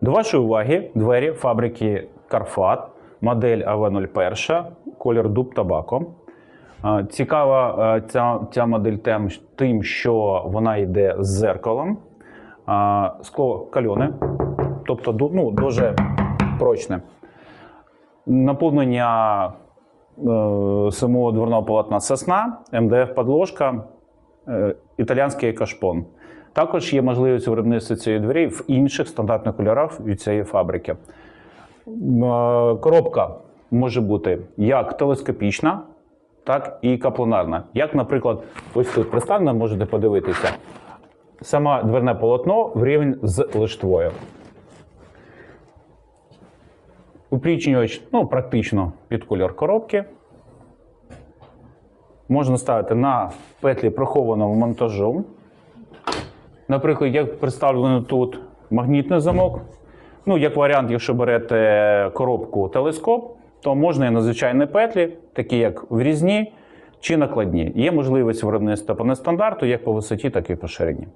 До вашої уваги двері фабрики Карфат, модель АВ-01, колір дуб табако. Цікава ця, ця модель тим, що вона йде з зеркалом. Скло кальоне, тобто ну, дуже прочне. Наповнення е, самого дверного полотна сосна, МДФ подложка, е, італіянський кашпон. Також є можливість виробництва цієї двері в інших стандартних кольорах від цієї фабрики. Е, Коробка може бути як телескопічна, так і капланарна. Як, наприклад, ось тут представлено, можете подивитися. Саме дверне полотно в рівень з лиштвою. Уплічнювач ну, практично під кольор коробки. Можна ставити на петлі прихованого монтажу. Наприклад, як представлено тут магнітний замок. Ну, як варіант, якщо берете коробку телескоп, то можна і на звичайні петлі, такі як врізні чи накладні. Є можливість виробництва по нестандарту, як по висоті, так і по ширині.